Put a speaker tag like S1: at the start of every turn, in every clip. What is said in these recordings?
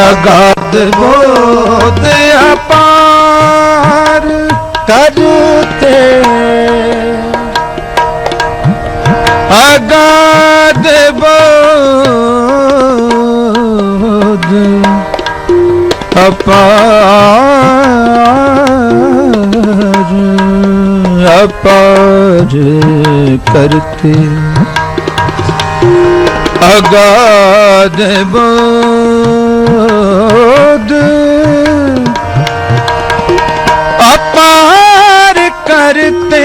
S1: ਅਗਾਧ ਬੋਧ ਅਪਾਰ
S2: ਕਰਤੇ
S1: ਅਗਾਧ ਬੋਧ ਅਪਾਰ ਅਪਾਰ ਕਰਤੇ। ਅਗਾਧ ਬੋਧ ਅਪਾਰ ਕਰਤੇ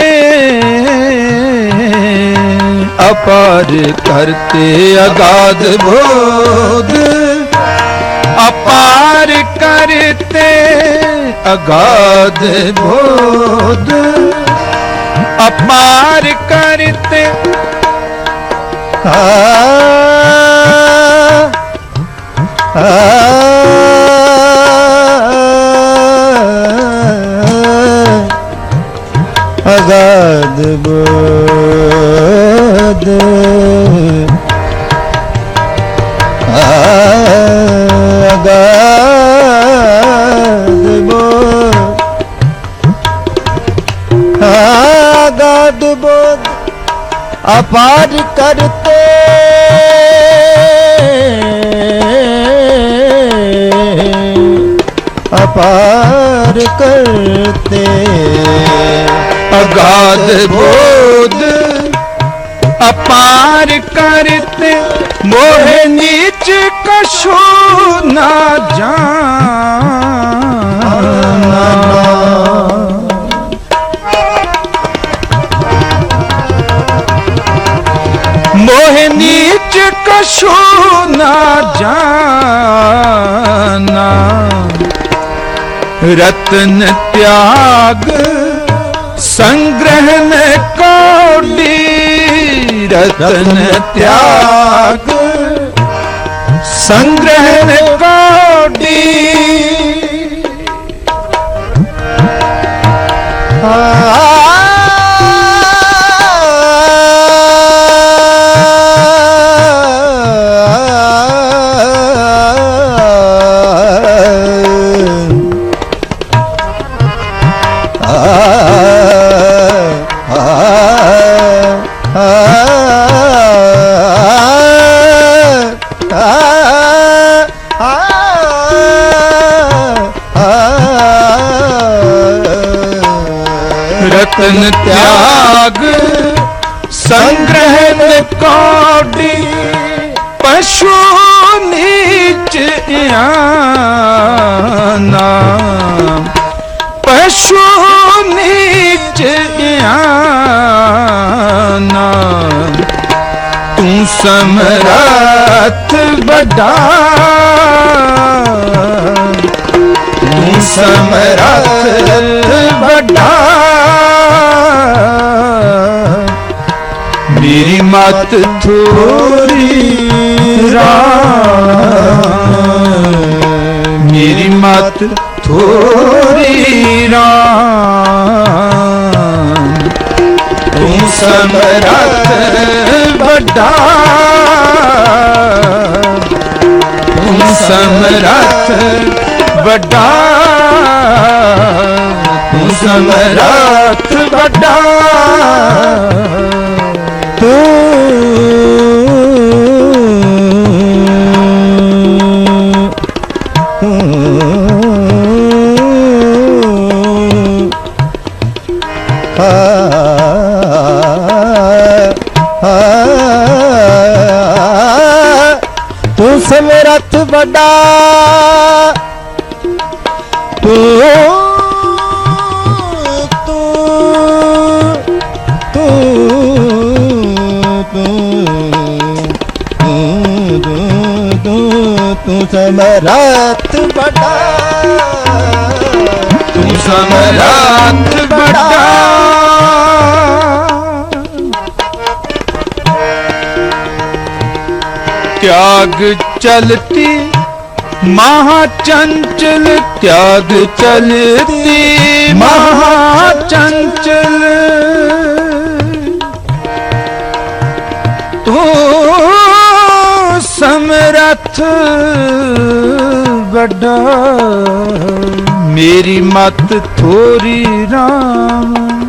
S1: ਅਪਾਰ ਕਰਤੇ ਅਗਾਧ ਬੋਧ। ਅਪਾਰ ਕਰਤੇ ਅਗਾਧ ਬੋਧ। ਅਪਾਰ ਕਰਤੇ
S2: ਆ ਅਗਾਧ ਬੋਧ ਅਗਾਧ ਬੋਧ ਅਗਾਧ ਬੋਧ ਅਪਾਰ ਕਰਤੇ ਅਪਾਰ ਕਰਤੇ
S1: ਅਗਾਧ ਬੋਧ ਅਪਾਰ ਕਰਤੇ ਮੋਹ ਨੀਚ ਕਛੂ ਨਾ ਜਾਣਾ ਮੋਹ ਨੀਚ ਕਛੂ ਨਾ ਜਾਣਾ ਰਤਨ ਤਿਆਗ ਸੰਗ੍ਰਹਨ ਕੋਡੀ ਰਤਨ ਤਿਆਗ ਸੰਗ੍ਰਹਨ ਕੋਡੀ ਰਤਨ ਤਿਆਗ, ਸੰਗ੍ਰਹਿ ਕੋਡੀ ਪਸ਼ੂ ਨੀਚ ਆਨਾ ਪਸ਼ੂ ਨੀਚ ਆਨਾ ਤੂੰ ਸਮਰੱਥ ਵੱਡਾ। ਤੂੰ ਸਮਰੱਥ ਵੱਡਾ। ਮਤ ਥੋਰੀ ਰਾਮ ਮੇਰੀ ਮਤ ਥੋਰੀ ਰਾਮ ਤੂੰ ਸਮਰੱਥ ਵੱਡਾ। ਤੂੰ ਸਮਰੱਥ ਵੱਡਾ। ਤੂੰ ਸਮਰੱਥ ਵੱਡਾ।
S2: ਤੂੰ ਸਮਰੱਥ ਵੱਡਾ ਤੂੰ ਤੂੰ ਤੂੰ ਸਮਰੱਥ ਵੱਡਾ
S1: ਤੂੰ ਸਮਰੱਥ ਵੱਡਾ त्याग चलती महाचंचल त्याग चलती महाचंचल तो समरथ ਵੱਡਾ ਮੇਰੀ ਮਤ ਥੋਰੀ RAM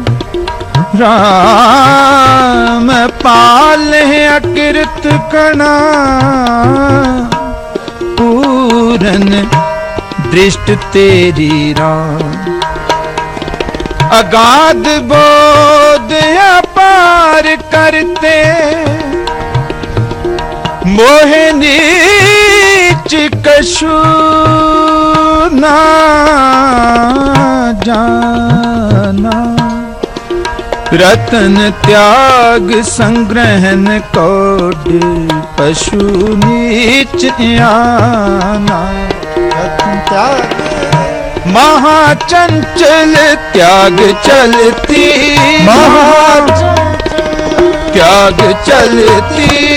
S1: RAM ਪਾਲੇ ਅਕਿਰਤ ਕਣਾ, ਪੂਰਨ ਦ੍ਰਿਸ਼ਟ ਤੇਰੀ ਰਾਮ। ਅਗਾਧ ਬੋਧ ਅਪਾਰ ਕਰਤੇ, ਮੋਹ ਨੀਚ ਕਛੂ ਨਾ ਜਾਨਾ ਰਤਨ ਤਿਆਗ ਸੰਗ੍ਰਹਿਨ ਕੋਡ ਪਸ਼ੂ ਨੀਚ ਆਨਾ
S2: ਰਤਨ ਤਿਆਗ
S1: ਮਹਾ ਚੰਚਲ ਤਿਆਗ ਚਲਤੀ ਮਹਾ ਤਿਆਗ ਚਲਤੀ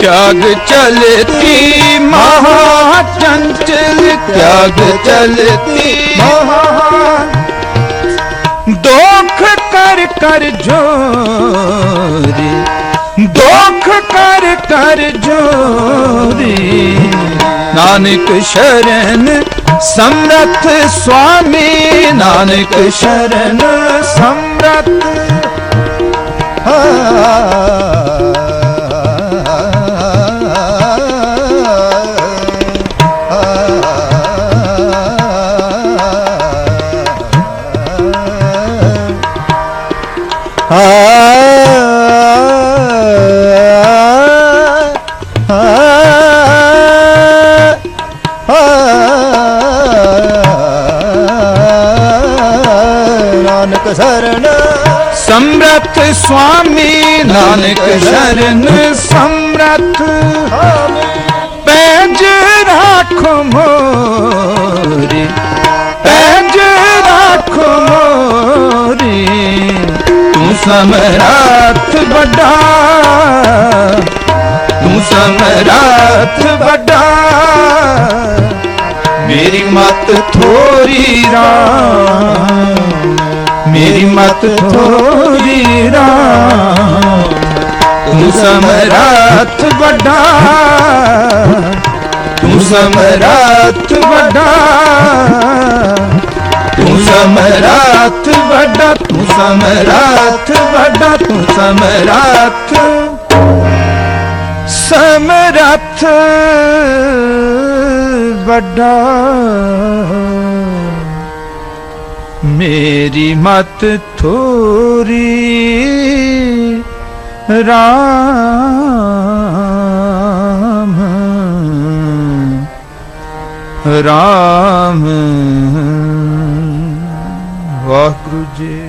S1: त्याग चलती महा चंचल त्याग चलती महा दोख कर कर जोरी ਦੁੱਖ ਕਰ ਕਰ ਜੋਰੀ ਨਾਨਕ ਸ਼ਰਨ ਸਮਰਥ ਸੁਆਮੀ ਨਾਨਕ ਸ਼ਰਨ ਸਮਰਥ।
S2: ਆ ਨਾਨਕ ਸਰਣ
S1: ਸਮਰਥ ਸੁਆਮੀ ਨਾਨਕ ਸ਼ਰਨ। ਸਮਰਥ। ਪੈਜ ਰਾਖੋ ਮੋਰੀ। ਪੈਜ ਰਾਖੋ ਮੋਰੀ। ਤੂੰ ਸਮਰਥ ਵੱਡਾ। ਤੂੰ ਸਮਰਥ ਵੱਡਾ। ਮੇਰੀ ਮਤ ਥੋਰੀ ਰਾਮ। ਮੇਰੀ ਮਤ ਥੋਰੀ ਰਾਮ। ਤੂੰ ਸਮਰੱਥ ਵੱਡਾ। ਤੂੰ ਸਮਰੱਥ ਵੱਡਾ। ਤੂੰ ਸਮਰੱਥ ਵੱਡਾ। ਤੂੰ ਸਮਰੱਥ ਵੱਡਾ। ਤੂੰ ਸਮਰੱਥ ਸਮਰੱਥ ਵੱਡਾ। ਮੇਰੀ ਮਤ ਥੋਰੀ ਰਾਮ ਰਾਮ। ਵਾਹਿਗੁਰੂ ਜੀ